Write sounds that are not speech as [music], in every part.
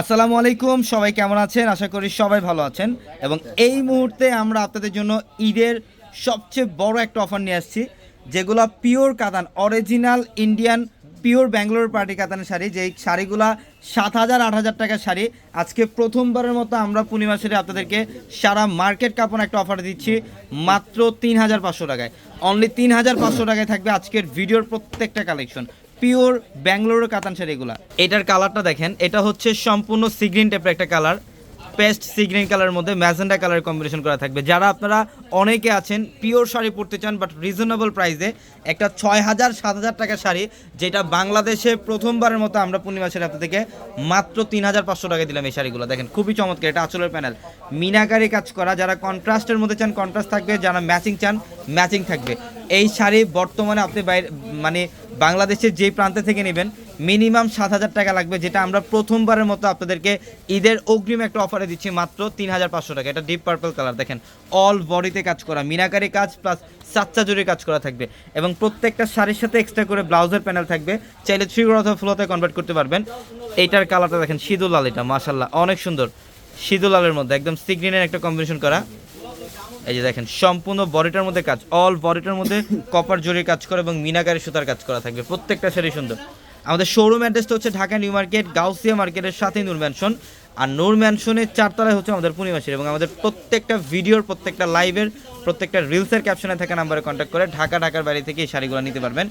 আসসালামু আলাইকুম, সবাই কেমন আছেন? আশা করি সবাই ভালো আছেন। এবং এই মুহূর্তে আমরা আপনাদের জন্য ঈদের সবচেয়ে বড় একটা অফার নিয়ে আসছি, যেগুলো পিওর কাতান, original Indian pure Bangalore party কাতানের শাড়ি, যেই শাড়িগুলা সাত হাজার, আট হাজার টাকার শাড়ি। আজকে প্রথমবারের মতো আমরা পূর্ণিমা শাড়ি আপনাদেরকে সারা মার্কেট কাপড় একটা অফার দিচ্ছি, মাত্র তিন হাজার পাঁচশো টাকায়। অনলি তিন হাজার পাঁচশো টাকায় থাকবে আজকের ভিডিওর প্রত্যেকটা কালেকশন পিওর ব্যাঙ্গালোরের কাতান শাড়ি এগুলা। এটার কালারটা দেখেন, এটা হচ্ছে সম্পূর্ণ সিগ্রিন টাইপের একটা কালার। পেস্ট সিগ্রিন কালারের মধ্যে ম্যাজেন্ডা কালার কম্বিনেশন করা থাকবে। যারা আপনারা অনেকে আছেন, পিওর শাড়ি পরতে চান বাট রিজনেবল প্রাইসে একটা ছয় হাজার, সাত হাজার টাকার শাড়ি, যেটা বাংলাদেশে প্রথমবারের মতো আমরা পূর্ণিমা শাড়ি আপনাদেরকে মাত্র তিন হাজার পাঁচশো টাকা দিলাম এই শাড়িগুলো। দেখেন, খুবই চমৎকার, এটা আঁচলের প্যানেল মিনাকারি কাজ করা, যারা কন্ট্রাস্টের মধ্যে চান কন্ট্রাস্ট থাকবে, যারা ম্যাচিং চান ম্যাচিং থাকবে। এই শাড়ি বর্তমানে আপনি বাইরে মানে বাংলাদেশের যেই প্রান্তে থেকে নেবেন, মিনিমাম সাত হাজার টাকা লাগবে, যেটা আমরা প্রথমবারের মতো আপনাদেরকে ঈদের অগ্রিম একটা অফারে দিচ্ছি, মাত্র তিন হাজার পাঁচশো টাকা। এটা ডিপ পার্পল কালার দেখেন অল বডিতে কাজ করা, মিনাকারি কাজ প্লাস সাচ্চা জুড়ে কাজ করা থাকবে এবং প্রত্যেকটা শাড়ির সাথে এক্সট্রা করে ব্লাউজের প্যানেল থাকবে। চাইলে থ্রি অথবা ফ্লোতে কনভার্ট করতে পারবেন। এইটার কালারটা দেখেন সিদুল লাল এটা মাশাল্লাহ অনেক সুন্দর সিদুল লালের মধ্যে, একদম সিগ্রিনের একটা কম্বিনেশন করা। এই যে দেখেন সম্পূর্ণ বডিটার মধ্যে কাজ অল বডিটার মধ্যে [coughs] কপার জরির কাজ করা এবং মিনাকারি সুতার কাজ করা থাকবে। প্রত্যেকটা শাড়ি সুন্দর। আমাদের শোরুম অ্যাড্রেসটা হচ্ছে ঢাকা নিউ মার্কেট গাউসিয়া মার্কেটের সাথে নূর ম্যানশন আর নূর ম্যানশনের চারতলায় হচ্ছে আমাদের পূর্ণিমাসের এবং আমাদের প্রত্যেকটা ভিডিওর প্রত্যেকটা লাইভের প্রত্যেকটা রিলসের ক্যাপশনে থাকা নাম্বারে কন্ট্যাক্ট করে ঢাকা ঢাকার বাড়ি থেকে এই শাড়িগুলো নিতে পারবেন।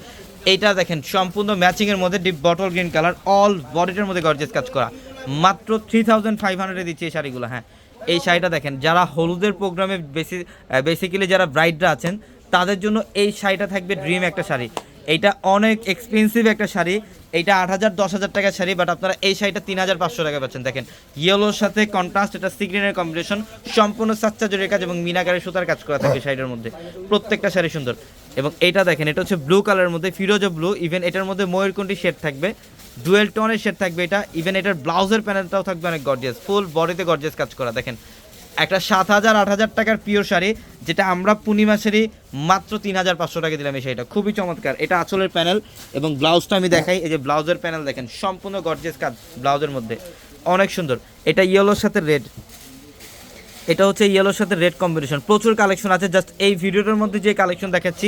এইটা দেখেন সম্পূর্ণ ম্যাচিংয়ের মধ্যে deep bottle green colour all বডিটার মধ্যে গর্জেস কাজ করা। মাত্র থ্রি থাউজেন্ড ফাইভ হান্ড্রেডে দিচ্ছে এই শাড়িগুলো হ্যাঁ। এই শাড়িটা দেখেন, যারা হলুদের প্রোগ্রামে বেশি বেসিক্যালি যারা ব্রাইডরা আছেন, তাদের জন্য এই শাড়িটা থাকবে ড্রিম একটা শাড়ি। এইটা অনেক এক্সপেন্সিভ একটা শাড়ি, এইটা আট হাজার, দশ হাজার টাকার শাড়ি বাট আপনারা এই শাড়িটা তিন হাজার পাঁচশো টাকা পাচ্ছেন। দেখেন ইয়েলোর সাথে কন্ট্রাস্ট এটা সিগ্রিনের কম্বিনেশন সম্পূর্ণ সাচ্চা কাজ এবং মিনাকারের সুতার কাজ করা থাকে শাড়িটার মধ্যে। প্রত্যেকটা শাড়ি সুন্দর। এবং এটা দেখেন, এটা হচ্ছে ব্লু কালারের মধ্যে, ফিরোজা ব্লু ইভেন এটার মধ্যে ময়ূরকণ্ঠী শেড থাকবে। ডুয়েল টোনের শেড থাকবে এটা। ইভেন এটার ব্লাউজের প্যানেলটাও থাকবে অনেক গর্জিয়াস ফুল বডিতে গর্জিয়াস কাজ করা। দেখেন, একটা সাত হাজার, আট হাজার টাকার পিওর শাড়ি, যেটা আমরা পূর্ণিমা শাড়ি মাত্র তিন হাজার পাঁচশো টাকা দিলাম এই শাড়িটা। খুবই চমৎকার। এটা আঁচলের প্যানেল এবং ব্লাউজটা আমি দেখাই, এই যে ব্লাউজের প্যানেল দেখেন, সম্পূর্ণ গর্জিয়াস কাজ ব্লাউজের মধ্যে। অনেক সুন্দর। এটা ইয়েলোর সাথে রেড এটা হচ্ছে ইয়েলোর সাথে রেড কম্বিনেশন প্রচুর কালেকশন আছে। জাস্ট এই ভিডিওটার মধ্যে যে কালেকশন দেখাচ্ছি,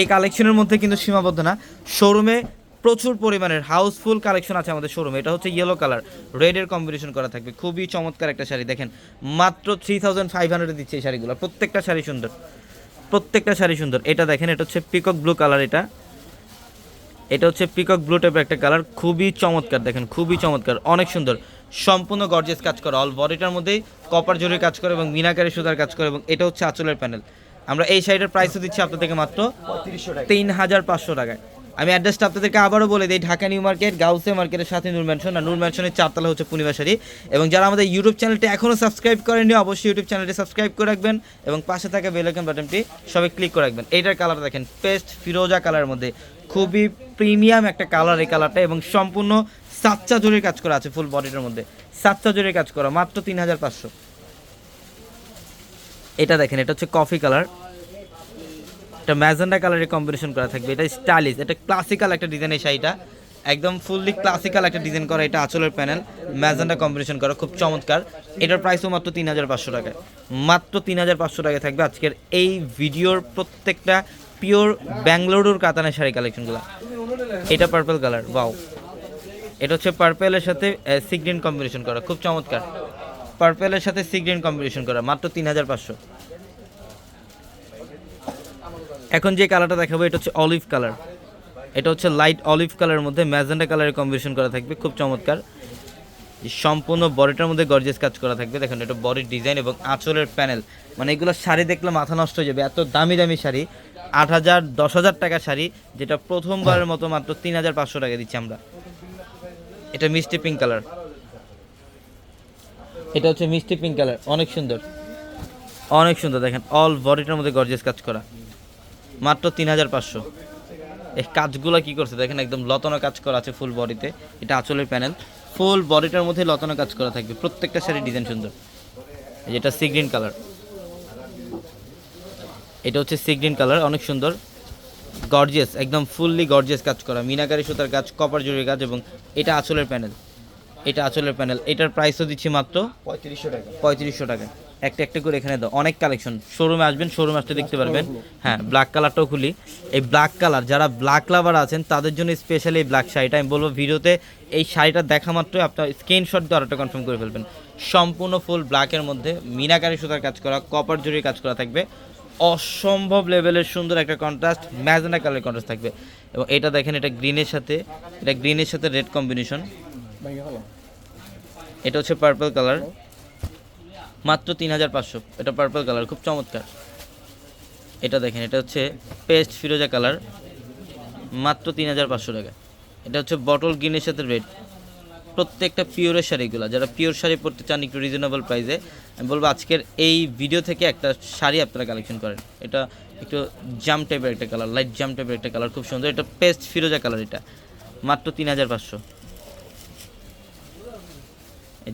এই কালেকশনের মধ্যে কিন্তু সীমাবদ্ধ না। শোরুমে প্রচুর পরিমাণের হাউসফুল কালেকশন আছে আমাদের শোরুমে এটা হচ্ছে ইয়েলো কালার রেডের কম্বিনেশন করা থাকবে। খুবই চমৎকার একটা শাড়ি। দেখেন মাত্র থ্রি থাউজেন্ড ফাইভ হান্ড্রেডে দিচ্ছে এই শাড়িগুলো। প্রত্যেকটা শাড়ি সুন্দর। প্রত্যেকটা শাড়ি সুন্দর। এটা দেখেন এটা হচ্ছে পিকক ব্লু কালার এটা। এটা হচ্ছে পিকক ব্লু টাইপের একটা কালার খুবই চমৎকার দেখেন খুবই চমৎকার। অনেক সুন্দর। সম্পূর্ণ গর্জিয়াস কাজ করা। অল বডিটার মধ্যেই কপার জরির কাজ করে এবং মিনাকারি সুতার কাজ করে এবং এটা হচ্ছে আঁচলের প্যানেল আমরা এই শাড়িটার প্রাইসও দিচ্ছি আপনাদেরকে মাত্র তিন হাজার পাঁচশো টাকায়। আমি অ্যাড্রেসটা আপনাদেরকে আবারও বলে দিই, ঢাকা নিউ মার্কেট, গাউসে মার্কেটের সাথে নূর ম্যানশন। আর নূর ম্যানশনের চারতলা হচ্ছে পূর্ণিমাশারি এবং যারা আমাদের ইউটিউব চ্যানেলটি এখনও সাবস্ক্রাইব করেননি, অবশ্যই ইউটিউব চ্যানেলটি সাবস্ক্রাইব করে রাখবেন এবং পাশে থাকা বেল আইকন বাটনটি সবাই ক্লিক করে রাখবেন। এইটার কালার দেখেন পেস্ট ফিরোজা কালারের মধ্যে। খুবই প্রিমিয়াম একটা কালার এই কালারটা এবং সম্পূর্ণ সাচ্চা জরির কাজ করা আছে ফুল বডিটার মধ্যে। সাচ্চা জরির কাজ করা, মাত্র তিন হাজার পাঁচশো। এটা দেখেন, এটা হচ্ছে কফি কালার এটা ম্যাজেন্ডা কালারের কম্বিনেশন করা থাকবে। এটা স্টাইলিশ, এটা ক্লাসিক্যাল একটা ডিজাইন এই শাড়িটা। একদম ফুললি ক্লাসিক্যাল একটা ডিজাইন করা এটা আঁচলের প্যানেল ম্যাজেন্ডা কম্বিনেশন করা, খুব চমৎকার। এটার প্রাইসও মাত্র তিন হাজার পাঁচশো টাকায় মাত্র তিন হাজার পাঁচশো টাকায় থাকবে আজকের এই ভিডিওর প্রত্যেকটা পিওর ব্যাঙ্গালোরুর কাতানের শাড়ি কালেকশনগুলো এটা পার্পল কালার বাউ এটা হচ্ছে পার্পেলের সাথে সিগ্রিন কম্বিনেশন করা, খুব চমৎকার। পার্পেলের সাথে সিগ্রিন কম্বিনেশন করা, মাত্র তিন হাজার পাঁচশো। এখন যে কালারটা দেখাবো এটা হচ্ছে অলিভ কালার এটা হচ্ছে লাইট অলিভ কালারের মধ্যে ম্যাজেন্ডা কালারের কম্বিনেশন করা থাকবে খুব চমৎকার। সম্পূর্ণ বডিটার মধ্যে গর্জেস কাজ করা থাকবে। দেখেন এটা বডির ডিজাইন এবং আঁচলের প্যানেল মানে এগুলো শাড়ি দেখলে মাথা নষ্ট হয়ে যাবে। এত দামি দামি শাড়ি। আট হাজার দশ হাজার টাকা শাড়ি যেটা প্রথমবারের মতো মাত্র তিন হাজার পাঁচশো টাকা দিচ্ছি আমরা। এটা মিষ্টি পিঙ্ক কালার এটা হচ্ছে মিষ্টি পিঙ্ক কালার অনেক সুন্দর। অনেক সুন্দর দেখেন। অল বডিটার মধ্যে গর্জেস কাজ করা। মাত্র তিন হাজার পাঁচশো। এই কাজগুলো কি করছে? দেখেন একদম লতানো কাজ করা আছে ফুল বডিতে এটা আঁচলের প্যানেল ফুল বডিটার মধ্যে লতানো কাজ করা থাকবে। প্রত্যেকটা শাড়ির ডিজাইন সুন্দর। যেটা সি গ্রিন কালার এটা হচ্ছে সি গ্রিন কালার অনেক সুন্দর। গর্জিয়াস একদম ফুললি গর্জিয়াস কাজ করা। মিনাকারি সুতার কাজ কপার জুড়ির কাজ এবং এটা আঁচলের প্যানেল এটা আঁচলের প্যানেল এটার প্রাইসও দিচ্ছি মাত্র পঁয়ত্রিশশো টাকা। পঁয়ত্রিশশো টাকা। একটা একটা করে এখানে দাও। অনেক কালেকশন শোরুমে আসবেন শোরুমে আসতে দেখতে পারবেন। হ্যাঁ ব্ল্যাক কালারটাও খুলি। এই ব্ল্যাক কালার যারা ব্ল্যাক লাভার আছেন, তাদের জন্য স্পেশালি এই ব্ল্যাক শাড়িটা। আমি বলব ভিডিওতে এই শাড়িটা দেখা মাত্রই আপনার স্ক্রিনশট দিয়ে অর্ডারটা কনফার্ম করে ফেলবেন। সম্পূর্ণ ফুল ব্ল্যাকের মধ্যে মিনাকারি সুতার কাজ করা কপার জরির কাজ করা থাকবে। অসম্ভব লেভেলের সুন্দর একটা কন্ট্রাস্ট ম্যাজেন্ডা কালারের কন্ট্রাস্ট থাকবে। এবং এটা দেখেন, এটা গ্রিনের সাথে, এটা গ্রিনের সাথে রেড কম্বিনেশন এটা হচ্ছে পার্পল কালার মাত্র তিন হাজার পাঁচশো। এটা পার্পল কালার খুব চমৎকার। এটা দেখেন, এটা হচ্ছে পেস্ট ফিরোজা কালার মাত্র তিন হাজার পাঁচশো টাকা। এটা হচ্ছে বটল গ্রিনের সাথে রেড প্রত্যেকটা পিওরের শাড়িগুলো যারা পিওর শাড়ি পরতে চান একটু রিজনেবল প্রাইসে আমি বলব আজকের এই ভিডিও থেকে একটা শাড়ি আপনারা কালেকশন করেন। এটা একটু জাম টাইপের একটা কালার লাইট জাম টাইপের একটা কালার খুব সুন্দর। এটা পেস্ট ফিরোজা কালার এটা, মাত্র তিন হাজার পাঁচশো।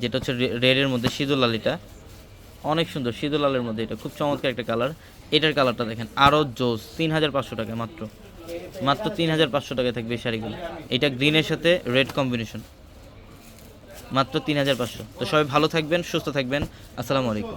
যেটা হচ্ছে রেডের মধ্যে সিঁদুর লালিটা অনেক সুন্দর, সিঁদুর লালের মধ্যে এটা। খুব চমৎকার একটা কালার। এটার কালারটা দেখেন আরও জোস, তিন হাজার পাঁচশো টাকা মাত্র। মাত্র তিন হাজার পাঁচশো টাকায় থাকবে শাড়িগুলো। এটা গ্রিনের সাথে রেড কম্বিনেশন। মাত্র তিন হাজার পাঁচশো। তো সবাই ভালো থাকবেন, সুস্থ থাকবেন। আসসালামু আলাইকুম।